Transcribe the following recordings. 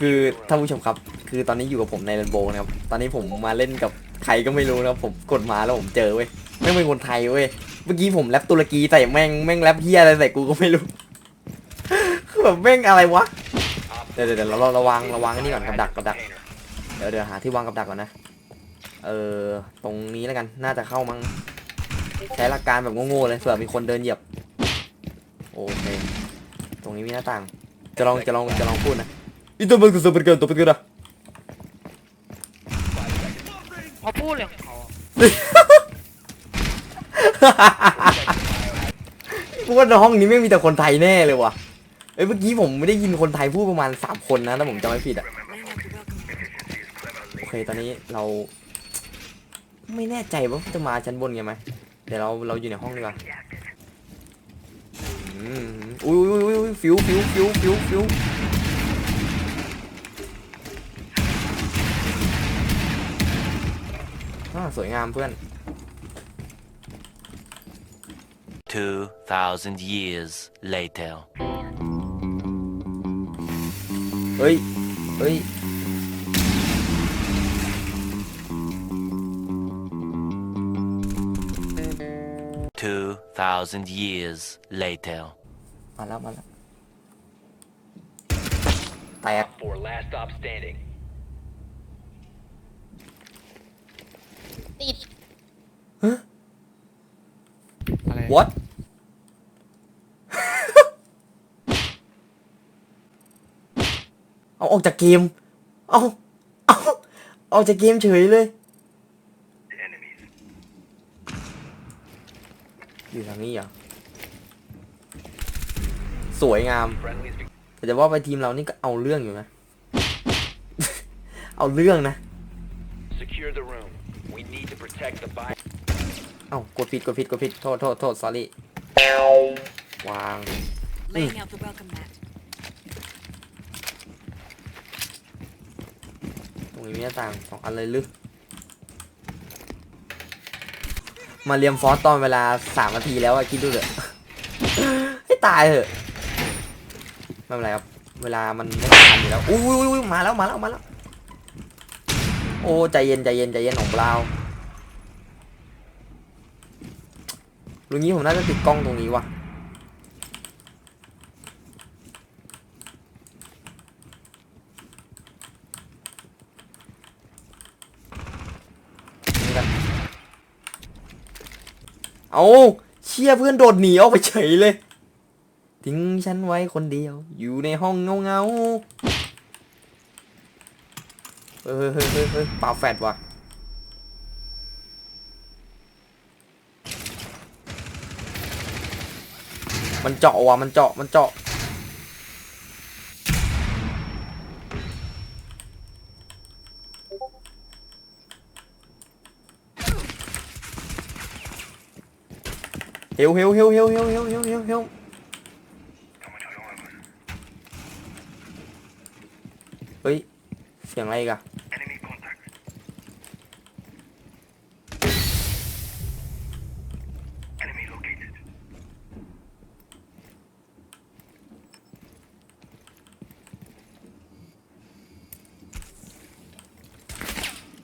คือท่านผู้ชมครับ คือตอนนี้อยู่กับผมในเรนโบว์นะครับ ตอนนี้ผมมาเล่นกับใครก็ไม่รู้นะครับผมกดมาแล้วผมเจอเว้ยแม่งเป็นคนไทยเว้ย เมื่อกี้ผมแรปตุรกีใส่แม่งแม่งแรปเฮียอะไรใส่กูก็ไม่รู้ คือแบบแม่งอะไรวะเดี๋ยวเดี๋ยวเดี๋ยวเราระวังระวังนี่ก่อนกับดักกับดัก เดี๋ยวเดี๋ยวหาที่วางกับดักก่อนนะ เออตรงนี้แล้วกัน น่าจะเข้ามั้ง ใช้หลักการแบบโง่ๆเลยเผื่อมีคนเดินเหยียบ โอเค ตรงนี้มีหน้าต่าง จะลองจะลองจะลองพูดนะ อีตัวมันคือตัวเป็นเกินตัวเป็นเกินอะเขาพูดเลยของเขากูว่าในห้องนี้ไม่งมีแต่คนไทยแน่เลยว่ะเอ้ยเมื่อกี้ผมไม่ได้ยินคนไทยพูดประมาณสามคนนะถ้าผมจำไม่ผิดอะโอเคตอนนี้เรา ไม่แน่ใจว่าจะมาชั้นบนกันไหมเดี๋ยวเราเราอยู่ในห้องดีกว่า อืมอุ้ยอุ้ยอุ้ยอุ้ยฟิวฟิวฟิวฟิวฟิว สวยงามเพื่อน 2,000 years later. เฮ้ย เฮ้ย 2,000 years later. มาแล้วมาแล้ว แตก For last stop standing. อาออกจากเกม เอาเอาออกจากเกมเฉยเลย อยู่ทางนี้เหรอ สวยงาม Friendlies be- แต่จะว่าไปทีมเรานี่ก็เอาเรื่องอยู่นะ เอาเรื่องนะ secure the room. We need to protect the bio. เอ้ากดผิดกดผิดกดผิด โทษโทษโทษ sorry วาง Laying out the welcome mat. รงนี้มีหน้าต่างสองอันเลยลึก มาเรียมฟอสตอนเวลาสามนาทีแล้วอะคิดดูเถอะให้ตายเถอะไม่เป็นไรครับ เวลามันไม่ทันอยู่แล้วอุ้ยอุ้ยอุ้ยมาแล้วมาแล้วมาแล้ว โอ้ใจเย็นใจเย็นใจเย็นของเราลุงนี้ผมน่าจะติดกล้องตรงนี้ว่ะ เอาเชี่ยเพื่อนโดดหนีออกไปเฉยเลย ทิ้งฉันไว้คนเดียว อยู่ในห้องเงาเงาเฮ้ยเฮ้ยเฮ้ยเฮ้ยปาแฟดว่ะมันเจาะว่ะ มันเจาะ มันเจาะเฮลเฮลเฮลเฮลเฮลเฮลเฮลเฮลเฮลเฮ้ย เสียงอะไรอีกอะ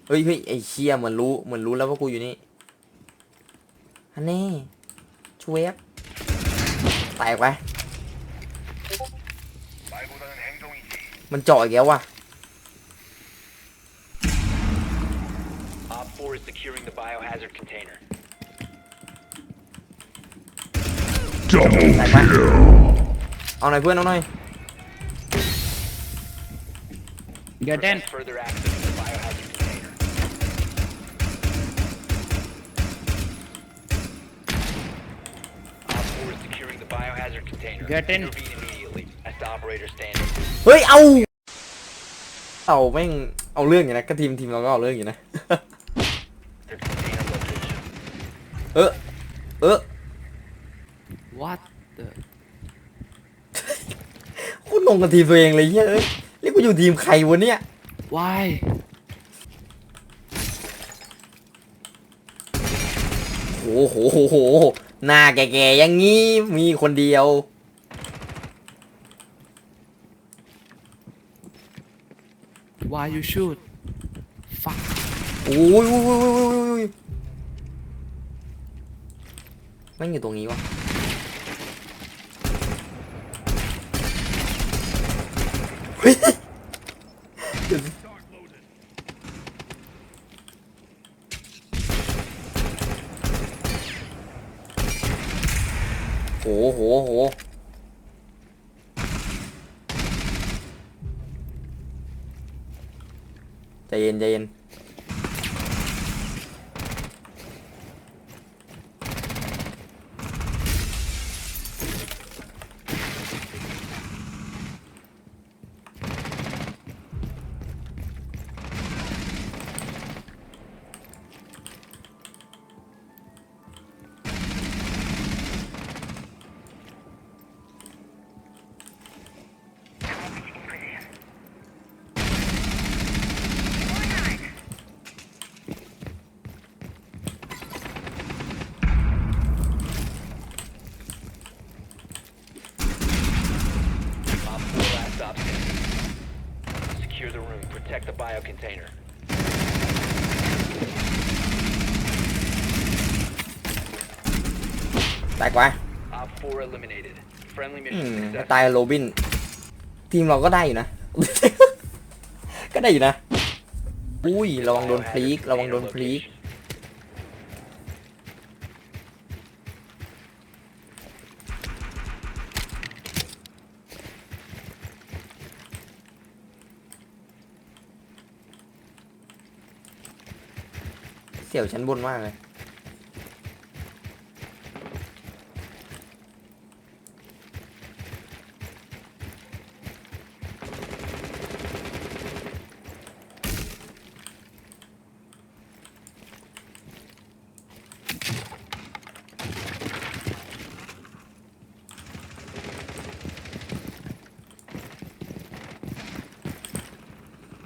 เฮ้ยเฮ้ยไอ้เชี่ยเหมือนรู้เหมือนรู้แล้วว่ากูอยู่นี่ฮันแน่ช่วยบแตกไปมันเจาะอีกแล้วว่ะ Op 4 is securing the biohazard container. แตกไปเอาหน่อยเพื่อน web tệ quá. Mình trội ghẹo à. quá. ông này quên ông này. Giờ trên the biohazard container. Get in. Intervene immediately. Last operator standing. เฮ้ย เอา เอาแม่ง เอาเรื่องอยู่นะ ก็ทีมทีมเราก็เอาเรื่องอยู่นะ Their container location. เออ เออ what the คุณลงกับทีมตัวเองเลยเฮ้ยเอ้ยนี่กูอยู่ทีมใครวะเนี่ย why โอ้โหโหโหห น้าแก่ๆอย่างงี้มีคนเดียว why you shoot fuck โอ้ยโอ้ยโอ้ยโอ้ยโอ้ยโอ้ยแม่งอยู่ตรงนี้วะเฮ้ยเดี๋ยว โหโหโหใจเย็นใจเย็น Secure the room. Protect the bio container. แตกไว้ Op 4 eliminated. Friendly อื mission ม success. ตายโรบิน ทีมเราก็ได้อยู่นะ ก็ได้อยู่นะ อุ้ย ระวังโดนพลีกระวังโดนพลีกเสี่ยวชั้นบนมากเลย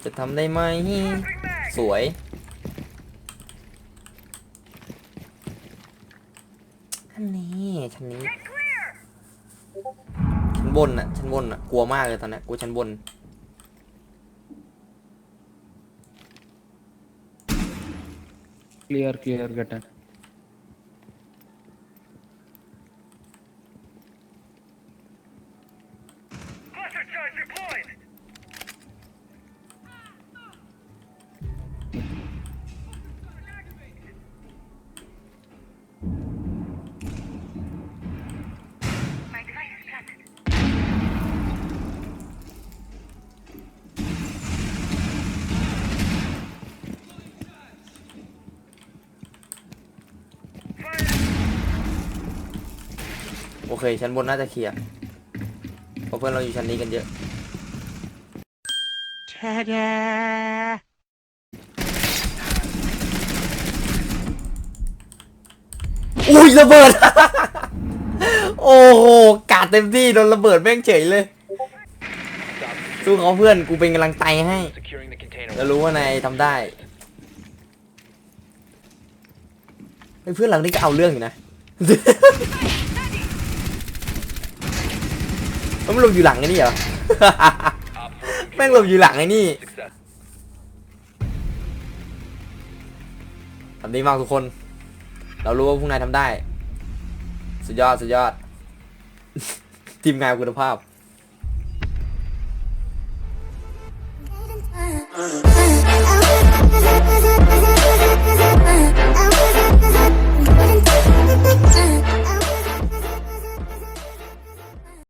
จะทำได้ไหม สวย อันนี้ ชั้นนี้ ชั้นบนอะชั้นบนอะกลัวมากเลยตอนเนี้ยกลัวชั้นบน clear clear get it โอ เคชั้นบนน่าจะเคลียร์เพราะเพื่อนเราอยู่ชั้นนี้กันเยอะอุ้ยระเบิด โอ้โหกาดเต็มที่โดนระเบิดแม่งเฉยเลย สู้เขาเพื่อนกูเป็นกำลังใจให้ securing the container. แล้วรู้ว่านายทำได้เฮ้ยเพื่อนเรานี่ก็เอาเรื่องอยู่นะ มันหลบอยู่หลังไอ้นี่เหรอ Op 4แม่งหลบอยู่หลังไอ้นี่ success. ทำดีมากทุกคน เรารู้ว่าพวกนายทำได้ สุดยอด สุดยอด ทีมงานคุณภาพ